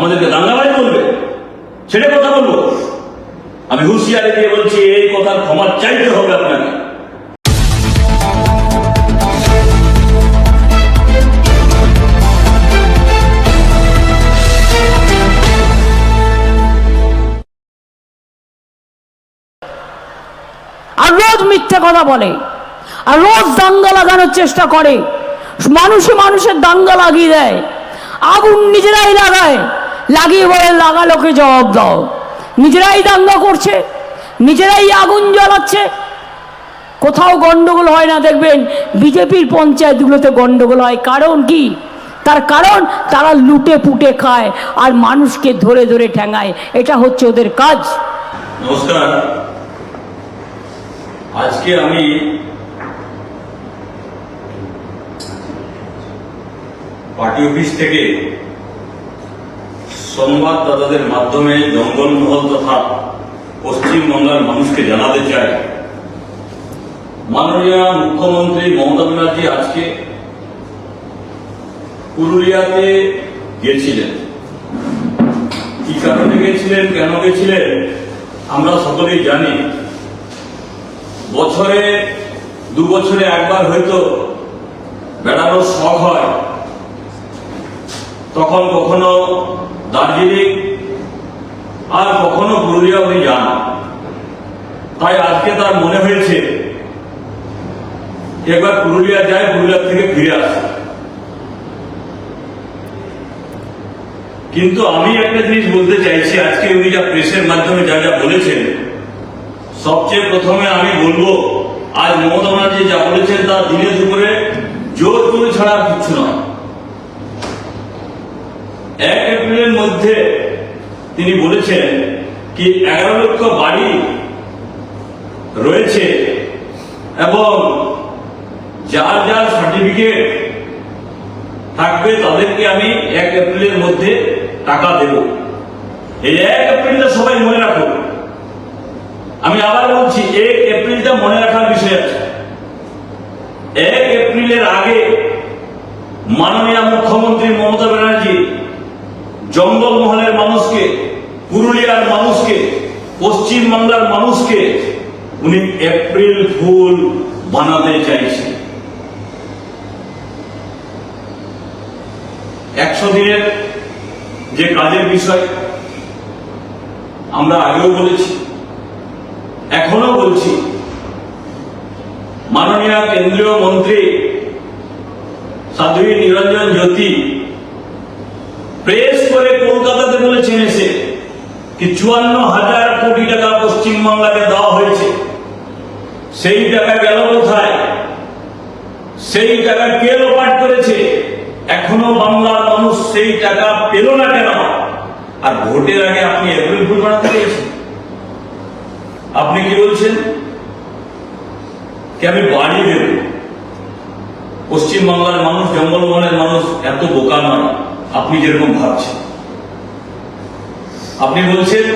আমাদেরকে দাঙ্গাবাজ বলবে। সেটা কথা বলব। আমি হুঁশিয়ারি দিয়ে বলছি, এই কথার ক্ষমা চাইতে হবে আপনাকে। আর রোজ মিথ্যে কথা বলে, আর রোজ দাঙ্গা লাগানোর চেষ্টা করে। মানুষে মানুষের দাঙ্গা লাগিয়ে দেয়, আগুন নিজেরাই লাগায়। লাগিয়ে বলে লাগালোকে জবাব দাও। নিজেরাই দাঙ্গা করছে, নিজেরাই আগুন জ্বালাচ্ছে। কোথাও গন্ডগোল হয় না, দেখবেন বিজেপির পঞ্চায়েতগুলোতে গন্ডগোল হয়। কারণ কি? তার কারণ, তারা লুটে পুটে খায় আর মানুষকে ধরে ধরে ঠেঙায় এটা হচ্ছে ওদের কাজ। নমস্কার। আজকে আমি পার্টি অফিস থেকে সংবাদদাতাদের মাধ্যমে জঙ্গলমহল তথা পশ্চিমবাংলার মানুষকে জানাতে চাই। মাননীয় মুখ্যমন্ত্রী মমতা ব্যানার্জি আজকে পুরুলিয়াতে গিয়েছিলেন কি কারণে গেছিলেন, কেন গেছিলেন, আমরা সকলেই জানি। বছরে, দু বছরে একবার হয়তো বেড়ানোর শখ হয়। তখন কখনো দার্জিলিং আর কখনো পুরুলিয়া উনি যান তাই আজকে তার মনে হয়েছে, একবার পুরুলিয়া যায় পুরুলিয়া থেকে ফিরে আসে। কিন্তু আমি একটা জিনিস বলতে চাইছি, আজকে উনি যা প্রেসের মাধ্যমে যা যা বলেছেন, সবচেয়ে প্রথমে আমি বলব, আজ মমতা ব্যানার্জি যা বলেছেন তা দিনের দুপুরে জোর করে ছাড়া কিচ্ছু নয়। এক এপ্রিলের মধ্যে তিনি বলেছেন কি এগারো লক্ষ বাড়ি রয়েছে এবং যার যার সার্টিফিকেট থাকবে তাদেরকে আমি এক এপ্রিলের মধ্যে টাকা দেব। এই এক এপ্রিলটা সবাই মনে রাখো আমি আবার বলছি, এক এপ্রিলটা মনে রাখার বিষয় আছে। এক এপ্রিলের আগে মাননীয় মুখ্যমন্ত্রী মমতা ব্যানার্জি জঙ্গলমহলের মানুষকে, পুরুলিয়ার মানুষকে, পশ্চিম বাংলার মানুষকে উনি এপ্রিল ফুল বানাতে চাইছে। একশো দিনের যে কাজের বিষয়, আমরা আগেও বলেছি এখনও বলছি। মাননীয় কেন্দ্রীয় মন্ত্রী সাধ্বী নিরঞ্জন জ্যোতি প্রেস করে এসে কি চুয়ান্ন হাজার কোটি টাকা পশ্চিমবাংলাকে দেওয়া হয়েছে। সেই টাকা গেল কোথায়? সেই টাকা কে লোপাট করেছে? এখনও বাংলার মানুষ সেই টাকা পেল না কেন? আর ভোটের আগে আপনি এপ্রিল বানাতে পেরেছেন। আপনি কি বলছেন? কি আমি বাড়ি দেব? পশ্চিম বাংলার মানুষ জঙ্গলমহলের মানুষ এত বোকা নয়। আপনি যেরকম ভাবছেন। আপনি বলছেন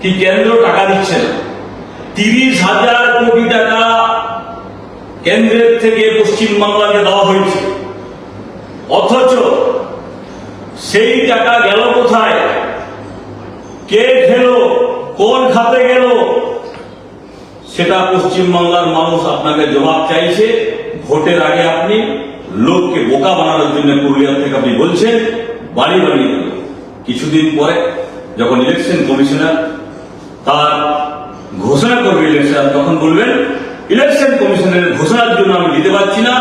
কি কেন্দ্র টাকা দিচ্ছে না তিরিশ হাজার কোটি টাকা কেন্দ্রের থেকে পশ্চিম বাংলাকে দেওয়া হয়েছে। অথচ সেই টাকা গেল কোথায়? কে খেলো? কোন খাতে গেল? সেটা পশ্চিম বাংলার মানুষ আপনাকে জবাব চাইছে। ভোটের আগে আপনি লোককে বোকা বানানোর জন্য পুরুলিয়া থেকে আপনি বলছেন। বাড়ি বাড়ি দেব কিছুদিন পরে যখন ইলেকশন কমিশনার তার ঘোষণা করবে ইলেকশন তখন বলবেন ইলেকশন কমিশনের ঘোষণার জন্য আমি দিতে পারছি না,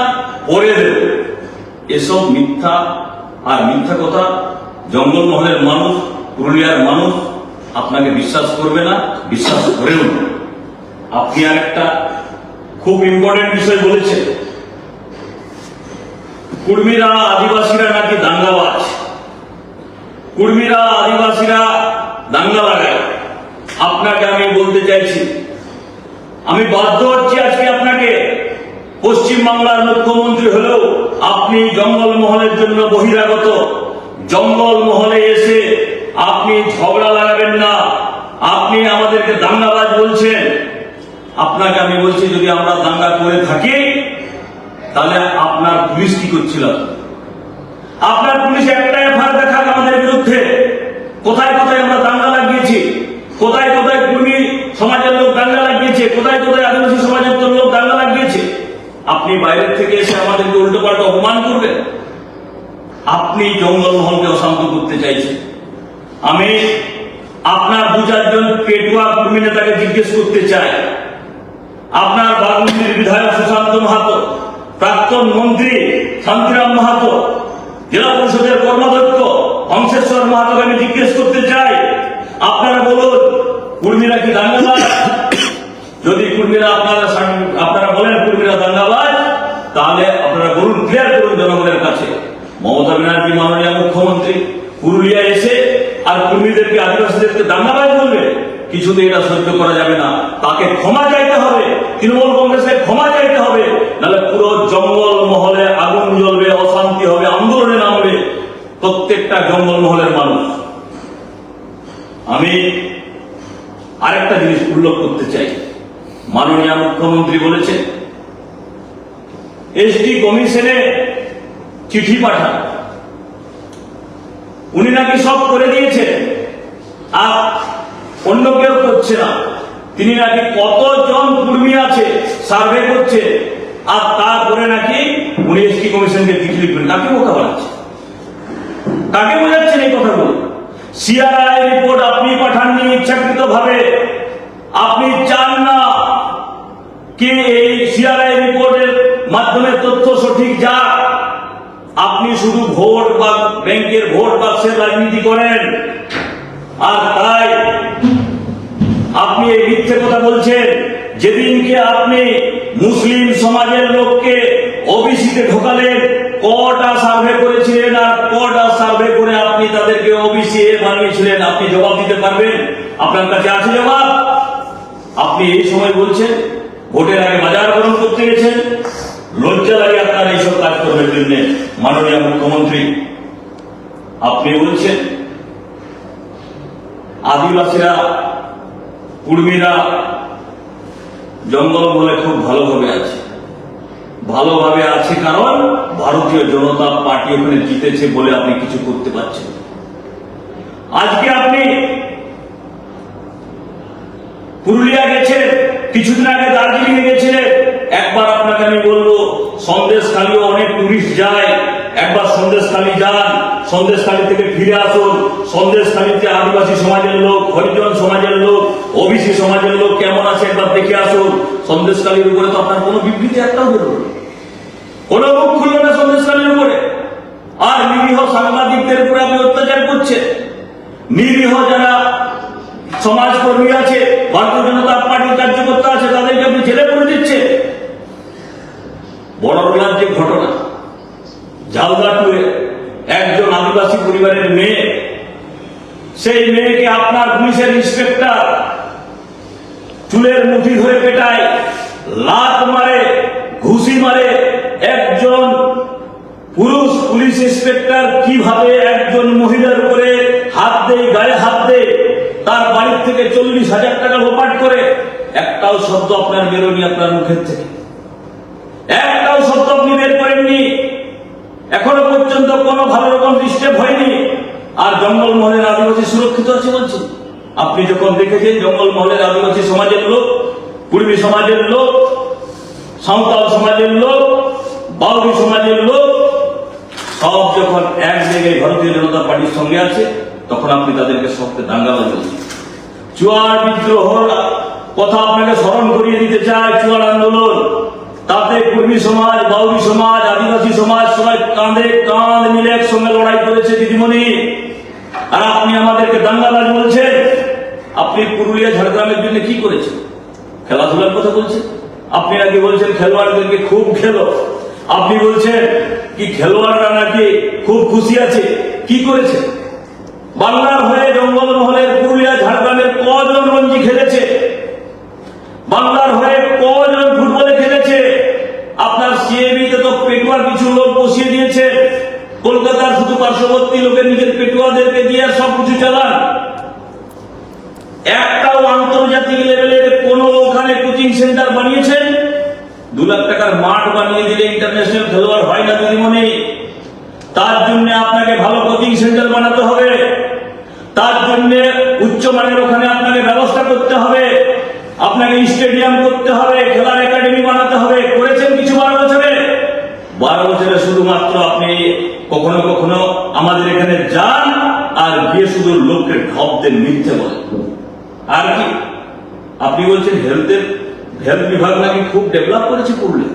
পরে দেব। এসব মিথ্যা আর মিথ্যা কথা জঙ্গলমহলের মানুষ, পুরুলিয়ার মানুষ আপনাকে বিশ্বাস করবে না, বিশ্বাস করেও না। আপনি আর একটা খুব ইম্পর্টেন্ট বিষয় বলেছেন। কুর্মীরা আদিবাসীরা নাকি দাঙ্গাবাজ? কুর্মীরা, আদিবাসীরা দাঙ্গা লাগায় আপনাকে আমি বলতে চাইছি, আমি বাধ্য হচ্ছি আজকে আপনাকে পশ্চিম বাংলার মুখ্যমন্ত্রী হলেও আপনি জঙ্গলমহলের জন্য বহিরাগত, জঙ্গলমহলে এসে আপনি ঝগড়া লাগাবেন না, আপনি আমাদেরকে দাঙ্গাবাজ বলছেন। আপনাকে আমি বলছি, যদি আমরা দাঙ্গা করে থাকি, তাহলে আপনার পুলিশ কি করছিল? আপনার পুলিশ একটা দেখাক আমাদের বিরুদ্ধে। কোথায় কোথায় আমরা দাঙ্গা লাগিয়েছি? কোথায় কোথায় কুর্মী সমাজের লোক দাঙ্গা লাগিয়েছে? কোথায় কোথায় আদিবাসী সমাজের লোক দাঙ্গা লাগিয়েছে? আপনি বাইরের থেকে এসে আমাদেরকে উল্টো পাল্টা অপমান করবেন? আপনি জঙ্গলমহলকে অশান্ত করতে চাইছেন। আমি আপনার দু চারজন পেটুয়া কর্মী নেতাকে জিজ্ঞেস করতে চাই। আপনার বাগমুন্ডির বিধায়ক সুশান্ত মাহাতো, প্রাক্তন মন্ত্রী শান্তিরাম মাহাতো জেলা পরিষদের কর্মাধ্যক্ষ অংশেশ্বর মাহাতোকে আমি জিজ্ঞেস করতে চাই। আপনারা বলুন, কর্মীরা কি দাঙ্গাবাজ? যদি কর্মীরা আপনারা আপনারা বলেন কর্মীরা দাঙ্গাবাজ, তাহলে আপনারা বলুন ক্লিয়ার করুন জনগণের কাছে। মমতা ব্যানার্জি, মাননীয় মুখ্যমন্ত্রী, পুরুলিয়া এসে আর কর্মীদেরকে আদিবাসীদেরকে দাঙ্গাবাজ বলবে? কিছুতে এটা সহ্য করা যাবে না। তাকে ক্ষমা চাইতে হবে, তৃণমূল কংগ্রেসকে ক্ষমা চাইতে হবে, নাহলে পুরো জঙ্গল মহলে আগুন জ্বলবে, অশান্তি হবে, আন্দোলনে নামবে প্রত্যেকটা জঙ্গল মহলের মানুষ। আমি আরেকটা জিনিস উল্লেখ করতে চাই। মাননীয় মুখ্যমন্ত্রী বলেছেন এসডি কমিশনে চিঠি পাঠান। উনি নাকি সব করে দিয়েছেন। আর অন্য কেউ করছে না। তিনি নাকি কতজন কর্মী আছে, সার্ভে করছে, আর তারপরে নাকি উনি এসটি কমিশনকে চিঠি লিখবেন। কাকে কথা বানাচ্ছে? কাকে বোঝাচ্ছেন এই কথাগুলো? সিআরআই রিপোর্ট আপনি পাঠাননি ইচ্ছাকৃত ভাবে আপনি চান না কি এই সিআরআই রিপোর্টের মাধ্যমে তথ্য সঠিক যাক। আপনি শুধু ভোট বা ব্যাংকের ভোট বাক্সের রাজনীতি করেন। আর তাই আপনি এই মিথ্যে কথা বলছেন, যেদিনকে আপনি মুসলিম সমাজের লোককে ওবিসিতে ঢোকালেন, কটা সার্ভে করেছিলেন আর কটা সার্ভে করে আপনি তাদেরকে ওবিসি বানিয়েছিলেন, আপনি জবাব দিতে পারবেন? আপনার কাছে আছে জবাব? আপনি এই সময় বলছেন, ভোটের আগে বাজার গ্রহণ করতে গেছেন, লজ্জা লাগে আপনার এইসব কাজ করবেন জন্য, মাননীয় মুখ্যমন্ত্রী। আপনি বলছেন, আদিবাসীরা কুর্মীরা জঙ্গল বলে খুব ভালোভাবে আছে ভালোভাবে আছে কারণ ভারতীয় জনতা পার্টি ওখানে জিতেছে বলে আপনি কিছু করতে পারছেন। আজকে আপনি পুরুলিয়া গেছেন, কিছুদিন আগে দার্জিলিং গেছিলেন, একবার আপনাকে আমি বলব, সন্দেশখালীও অনেক টুরিস্ট যায় একবার সন্দেশখালী যান, সন্দেশখালী থেকে ফিরে আসুন। সন্দেশখালীতে আদিবাসী সমাজের লোক, হরিজন সমাজের লোক, ওবিসি সমাজের লোক কেমন আছে একবার দেখে আসুন। সন্দেশখালীর উপরে তো আপনার কোনো বিবৃতি একটাও বেরোলো না। কোনো মুখ খুললো না সন্দেশখালীর উপরে। আর নিরীহ সাংবাদিকদের উপরে আপনি অত্যাচার করছেন। নিরীহ যারা সমাজকর্মী আছে, ভারতীয় জনতা পার্টির কার্যকর্তা আছে, তাদেরকে আপনি জেলে করে দিচ্ছে বড়লার যে ঘটনা ঝালদাটুয়ে একজন আদিবাসী পরিবারের মেয়ে। সেই মেয়েকে আপনার পুলিশের ইন্সপেক্টর চুলের মুঠি ধরে পেটায়, লাত মারে, ঘুষি মারে। একজন পুরুষ পুলিশ ইন্সপেক্টর কীভাবে একজন মহিলার উপরে হাত দেয়, গায়ে হাত দেয়, তার বাড়ির থেকে চল্লিশ হাজার টাকা লোপাট করে, একটাও শব্দ আপনার বেরোনি আপনার মুখের থেকে। একটাও শব্দ আপনি বের করেননি। এখনও পর্যন্ত কোনো ভালো রকম ডিস্টার্ব হয়নি। আর জঙ্গল মহলের আদিবাসী সুরক্ষিত আছে বলছেন আপনি যখন দেখেছেন জঙ্গল মহলের আদিবাসী সমাজের লোক, কুর্মী সমাজের লোক, সাঁওতাল সমাজের লোক বাউরি সমাজের লোক, সব যখন এক জায়গায় ভারতীয় জনতা পার্টির সঙ্গে আছে, তখন আপনি তাদেরকে সবকে দাঙ্গাবাজ বলছেন। চুয়ার বিদ্রোহর কথা আপনাকে স্মরণ করিয়ে দিতে চায় চুয়ার আন্দোলন। তাতে কর্মী সমাজ, বাউরি সমাজ, আদিবাসী সমাজ সবাই কাঁধে কাঁধ মিলে একসঙ্গে লড়াই করেছে দিদিমণি। আর আপনি আমাদেরকে দাঙ্গাবাজ বলছেন। আপনি পুরুলিয়া, ঝাড়গ্রামের জন্য কি করেছেন? খেলাধুলার কথা বলছেন? আপনি নাকি বলছেন খেলোয়াড়দেরকে খুব খেলো। আপনি বলছেন কি খেলোয়াড়রা নাকি খুব খুশি আছে। কি করেছে? বাংলার হয়ে জঙ্গল মহলের পুরুলিয়া, ঝাড়গ্রামের কজন রঞ্জি খেলেছে বাংলার হয়ে কজন ফুটবলে খেলেছে আপনার সিএবিতে তো পেটুয়ার কিছু লোক বসিয়ে দিয়েছে কলকাতার শুধু লোকের নিজের পেটুয়াদেরকে দিয়ে সব কিছু চালান। একটাও আন্তর্জাতিক লেভেলের কোন ওখানে কোচিং সেন্টার বানিয়েছেন। দু লাখ টাকার মাঠ বানিয়ে দিলে ইন্টারন্যাশনাল খেলোয়াড় হয় না দিদিমণি তার জন্য আপনাকে ভালো কোচিং সেন্টার বানাতে হবে। তার জন্য উচ্চমানের ওখানে আপনাকে ব্যবস্থা করতে হবে। আপনাকে স্টেডিয়াম করতে হবে, খেলার একাডেমি বানাতে হবে। করেছেন কিছু বারো বছরে? বারো বছরে শুধুমাত্র আপনি কখনো কখনো আমাদের এখানে যান আর গিয়ে শুধু লোককে ঢপ দেন মিথ্যে বলেন আর কি? আপনি বলছেন হেলথের, হেলথ বিভাগ নাকি খুব ডেভেলপ করেছে পুরুলিয়া।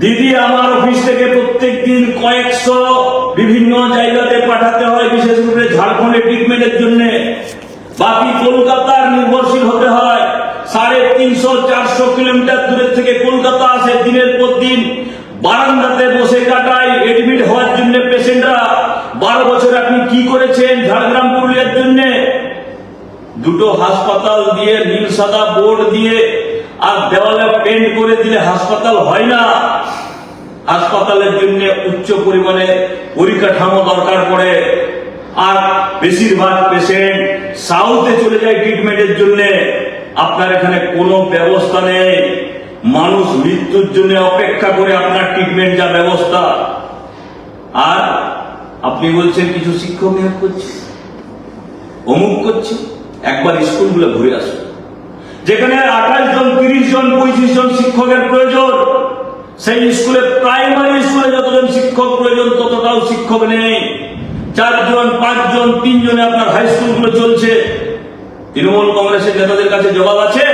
দিদি, আমার অফিস থেকে প্রত্যেক দিন কয়েকশো বিভিন্ন জায়গাতে পাঠাতে হয়, বিশেষ করে ঝাড়খণ্ডে ট্রিটমেন্টের জন্য। বাকি কলকাতার নির্ভরশীল হতে হয়। সাড়ে তিনশো, চারশো কিলোমিটার দূরের থেকে কলকাতা আসে দিনের পর দিন। বারান্দাতে বসে কাটায় এডমিট হওয়ার জন্য বারো বছর আপনি কি করেছেন ঝাড়গ্রাম পুরুলিয়ার জন্য? দুটো হাসপাতাল দিয়ে, নীল সাদা বোর্ড দিয়ে, আর দেওয়ালে পেন্ট করে দিলে হাসপাতাল হয় না। হাসপাতালের জন্য উচ্চ পরিমাণে পরিকাঠামো দরকার পড়ে। আর বেশিরভাগ পেশেন্ট সাউথে চলে যায় ট্রিটমেন্টের জন্য। আপনার এখানে কোনো ব্যবস্থা নেই। মানুষ মৃত্যুর জন্য অপেক্ষা করে আপনার ট্রিটমেন্ট যা ব্যবস্থা। আর আপনি বলছেন কিছু শিক্ষক নিয়োগ করছে? অমুক করছে? একবার স্কুলগুলো ঘুরে আসুন। যেখানে আঠাশ জন, তিরিশ জন, পঁয়ত্রিশ জন শিক্ষকের প্রয়োজন, সেই স্কুলে প্রাইমারি স্কুলে যতজন শিক্ষক প্রয়োজন, ততটাও শিক্ষক নেই। চারজন, পাঁচজন, তিনজনে আপনার হাই স্কুলগুলো চলছে। তৃণমূল কংগ্রেসের নেতাদের কাছে জবাব আছে?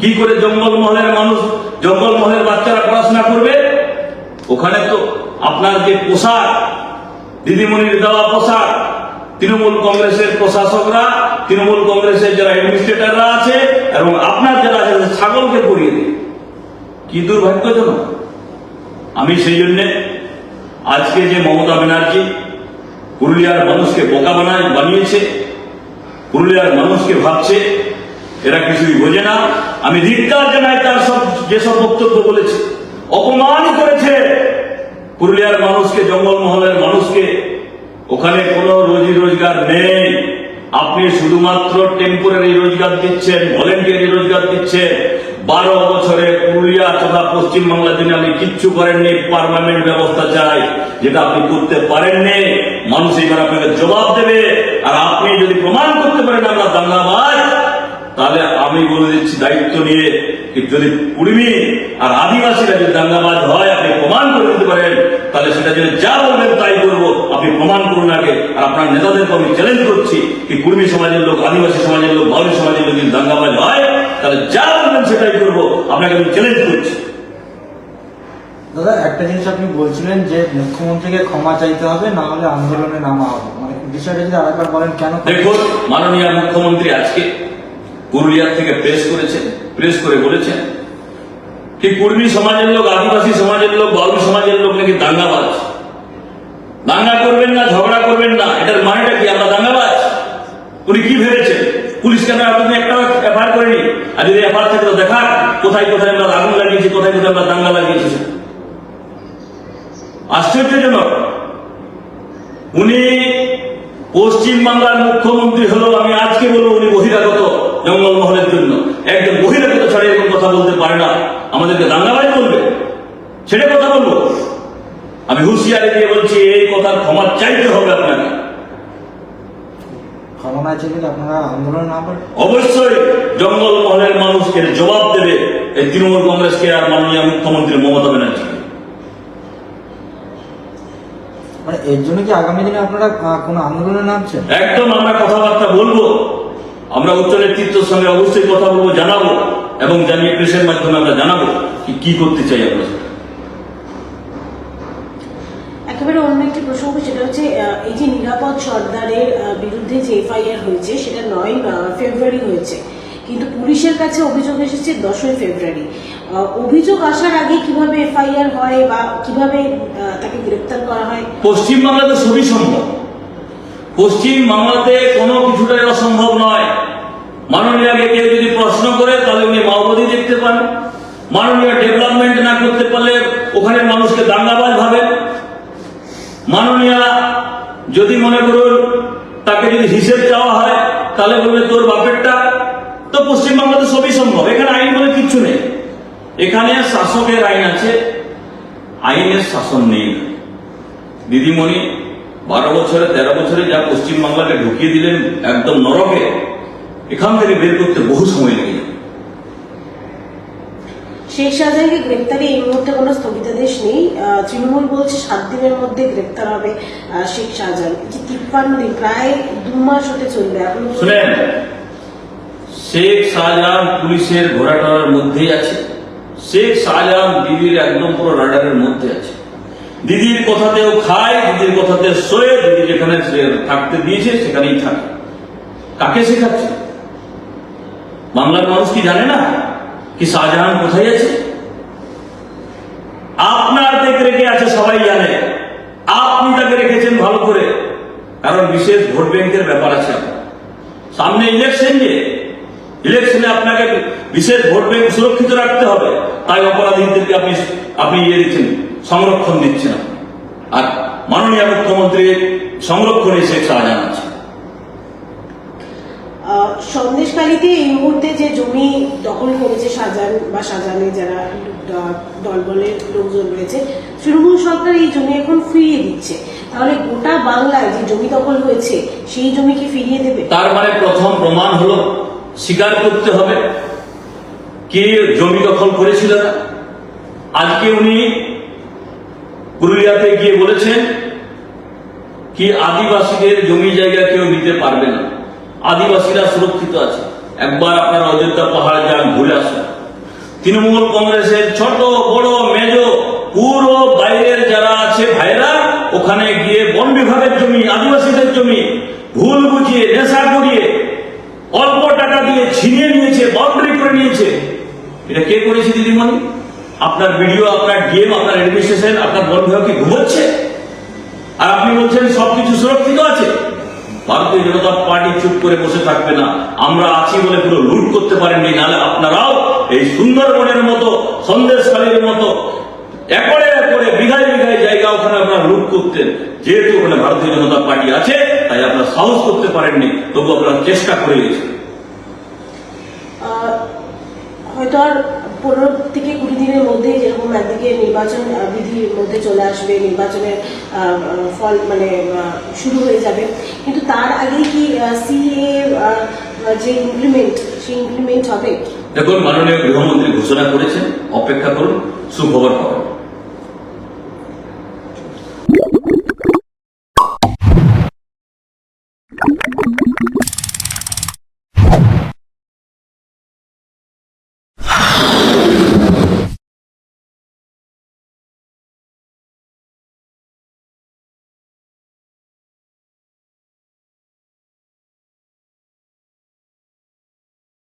কি করে জঙ্গলমহলের মানুষ, জঙ্গলমহলের বাচ্চারা পড়াশোনা করবে? ওখানে তো আপনার যে পোশাক দিদিমণির দেওয়া পোশাক তৃণমূল কংগ্রেসের প্রশাসকরা, তৃণমূল কংগ্রেসের যারা অ্যাডমিনিস্ট্রেটররা আছে এবং আপনার যারা আছে ছাগলকে পরিয়ে দেয় কি দুর্ভাগ্যজনক। আমি সেই জন্য আজকে যে মমতা ব্যানার্জি পুরুলিয়ার মানুষকে বোকা বানায়, বানিয়েছে, পুরুলিয়ার মানুষকে ভাবছে, এরা কিছুই বোঝে না। আমি ধিক্কার জানাই তার সব যেসব বক্তব্য বলেছে। অপমান করেছে। পুরুলিয়ার মানুষকে, জঙ্গলমহলের মানুষকে ওখানে কোনো রোজি রোজগার নেই। আপনি শুধুমাত্র টেম্পোরারি রোজগার দিচ্ছেন ভলেন্টিয়ারি রোজগার দিচ্ছেন। বারো বছরে পুরুলিয়া তথা পশ্চিমবাংলার জন্য আপনি কিচ্ছু করেননি পার্মানেন্ট ব্যবস্থা চাই, যেটা আপনি করতে পারেননি। মানুষ এবার আপনাকে জবাব দেবে। আর আপনি যদি প্রমাণ করতে পারেন আমরা দাঙ্গাবাজ তাহলে আমি বলে দিচ্ছি দায়িত্ব নিয়ে যদি কুড়মি আর আদিবাসীরা যদি দাঙ্গাবাজ হয় আপনি প্রমাণ করে দিতে পারেন তাহলে সেটা যদি যা বলবেন তাই করব। আপনি প্রমাণ করুন আগে। আর আপনার নেতাদেরকে আমি চ্যালেঞ্জ করছি কি কুর্মী সমাজের লোক আদিবাসী সমাজের লোক বাউরি সমাজের লোক যদি দাঙ্গাবাজ হয় তাহলে যা বলবেন সেটাই করব। আপনাকে আমি চ্যালেঞ্জ করছি। দাদা একটা জিনিস আপনি বলছিলেন যে মুখ্যমন্ত্রীকে ক্ষমা চাইতে হবে না হলে আন্দোলনে নামা হবে। মানে বিষয়টা যদি আরেকবার বলেন কেন দেখুন মাননীয় মুখ্যমন্ত্রী আজকে পুরুলিয়া থেকে প্রেস করেছেন, প্রেস করে বলেছেন, কি কুর্মী সমাজের লোক, আদিবাসী সমাজের লোক বাউরি সমাজের লোক নাকি দাঙ্গাবাজ দাঙ্গা করবেন না, ঝগড়া করবেন না, এটার মানেটা কি? আমরা দাঙ্গাবাজ উনি কি ভেবেছেন? পুলিশ কেন আপনি একটা এফআইআর করেনি? আর যদি এফআইআর থাকে তো কোথায় কোথায় আমরা আগুন লাগিয়েছি, কোথায় কোথায় আমরা দাঙ্গা লাগিয়েছি। আশ্চর্যজনক। উনি পশ্চিম বাংলার মুখ্যমন্ত্রী হলো আমি আজকে বলব কথা বলতে পারে না আমাদেরকে দাঙ্গাবাজ বলবে। সেটা কথা বলব। আমি হুঁশিয়ারি দিয়ে বলছি এই কথার ক্ষমা চাইতে হবে আপনাকে। ক্ষমা না চাইলে কি আপনারা আন্দোলনে নামবেন অবশ্যই জঙ্গলমহলের মানুষ এর জবাব দেবে এই তৃণমূল কংগ্রেসকে আর মাননীয় মুখ্যমন্ত্রী মমতা মানে এর জন্য কি আগামী দিনে আপনারা কোনো আন্দোলনে নামছেন? একদম আমরা কথাবার্তা বলব। আমরা উচ্চ নেতৃত্বের সঙ্গে অবশ্যই কথা বলব জানাব এবং জানিয়ে প্রেসের মাধ্যমে আমরা জানাব কি কি করতে চাই আমরা। একেবারে অন্য একটি প্রসঙ্গ সেটা হচ্ছে এই যে নিরাপদ সর্দারের বিরুদ্ধে যে এফআইআর হয়েছে সেটা নয় ফেব্রুয়ারি হয়েছে। কিন্তু পুলিশের কাছে অভিযোগ এসেছে দশই ফেব্রুয়ারি। অভিযোগ আসার আগে কীভাবে এফআইআর হয় বা কীভাবে তাকে গ্রেপ্তার করা হয়? পশ্চিম বাংলাতে সবই সম্ভব। পশ্চিম বাংলাতে কোনো কিছুটাই অসম্ভব নয়। মাননীয়কে কেউ যদি প্রশ্ন করে, তাহলে উনি মাওবাদী দেখতে পান। মাননীয় ডেভেলপমেন্ট না করতে পারলে ওখানে মানুষকে দাঙ্গাবাজ ভাবে মাননীয় যদি মনে করুন, তাকে যদি হিসেব চাওয়া হয়, তাহলে বলবে, তোর বাপেরটা তো পশ্চিমবাংলাতে সবই সম্ভব। এখানে আইন বলে কিচ্ছু নেই। এখানে শাসকের আইন আছে, আইনের শাসন নেই। দিদিমণি বারো বছরে তেরো বছরে যা পশ্চিমবাংলাকে ঢুকিয়ে দিলেন একদম নরকে এখান থেকে বের করতে বহু সময় লেগে যাবে শেখ শাহজাহানকে গ্রেপ্তারে এই মুহূর্তে কোনো স্থগিতাদেশ নেই। তৃণমূল বলছে সাত দিনের মধ্যে গ্রেপ্তার হবে শেখ শাহজাহান। যে তিপ্পান্ন দিন প্রায় দু মাস হতে চলবে এখন শুনেন শেখ শাহজাহান পুলিশের ঘোরাটোরার মধ্যেই আছে। শেখ শাহজাহান দিদির একদম পুরো রাডারের মধ্যে আছে। দিদির কথাতেও খায়, দিদির কথাতে শোয়ে, দিদি যেখানে থাকতে দিয়েছে, সেখানেই থাকে। কাকে শেখাচ্ছে? বাংলার মানুষ কি জানে না? কি শাহজাহান কোথায় আছে? আপনার দেখে রেখে আছে সবাই জানে। আপনি তাকে রেখেছেন ভালো করে। কারণ বিশেষ ভোট ব্যাংকের ব্যাপার আছে। সামনে ইলেকশন যে ইলেকশনে আপনাকে বিশেষ ভোট ব্যাংক সুরক্ষিত রাখতে হবে। তাই অপরাধীদেরকে আপনি আপনি ইয়ে দিচ্ছেন। সংরক্ষণ দিচ্ছে না। আর মাননীয় মুখ্যমন্ত্রী সংরক্ষণে শেখ শাহজাহান আছে আহ, সন্দেশখালীতে এই মুহূর্তে যে জমি দখল করেছে শাহজাহান বা শাহজাহানের যারা দলবলের লোকজন রয়েছে তৃণমূল সরকার এই জমি এখন ফিরিয়ে দিচ্ছে। তাহলে গোটা বাংলায় যে জমি দখল হয়েছে সেই জমি কি ফিরিয়ে দেবে? তার মানে প্রথম প্রমাণ হলো স্বীকার করতে হবে কে জমি দখল করেছিল না। আজকে উনি পুরুলিয়াতে গিয়ে বলেছেন কি আদিবাসীদের জমি জায়গা কেউ নিতে পারবে না। আদিবাসীরা সুরক্ষিত আছে। একবার আপনারা অযোধ্যা পাহাড় যান, ঘুরে আসুন। তৃণমূল কংগ্রেসের ছোট, বড়, মেজ, পুরো বাইরের যারা আছে ভাইরা ওখানে গিয়ে বন বিভাগের জমি, আদিবাসীদের জমি, ভুল বুঝিয়ে, নেশা করিয়ে, অল্প টাকা দিয়ে ছিনিয়ে নিয়েছে, বাউন্ডারি করে নিয়েছে। এটা কে করেছে দিদিমণি? আপনার ভিডিও আপনার গেম আপনার অ্যাডমিনিস্ট্রেশন আপনার বন বিভাগ কি ঘুমোচ্ছে? আর আপনি বলছেন সবকিছু সুরক্ষিত আছে? ভারতীয় জনতা পার্টি চুপ করে বসে থাকবে না। আমরা আছি বলে পুরো লুট করতে পারেননি, নাহলে আপনারাও এই সুন্দরবনের মতো, সন্দেশখালীর মতো একরে একরে বিঘায় বিঘায় জায়গা ওখানে আপনারা লুট করতেন। যেহেতু ওখানে ভারতীয় জনতা পার্টি আছে, তাই আপনারা সাহস করতে পারেননি, তবু আপনারা চেষ্টা করে গেছেন। হয়তো আর পনেরো থেকে কুড়ি দিনের মধ্যে যেরকম একদিকে নির্বাচন বিধির মধ্যে চলে আসবে, নির্বাচনের ফল মানে শুরু হয়ে যাবে। কিন্তু তার আগে কি সিএ যে ইমপ্লিমেন্ট সেই ইমপ্লিমেন্ট হবে? দেখুন, মাননীয় গৃহমন্ত্রী ঘোষণা করেছেন, অপেক্ষা করুন সুখবর পাবেন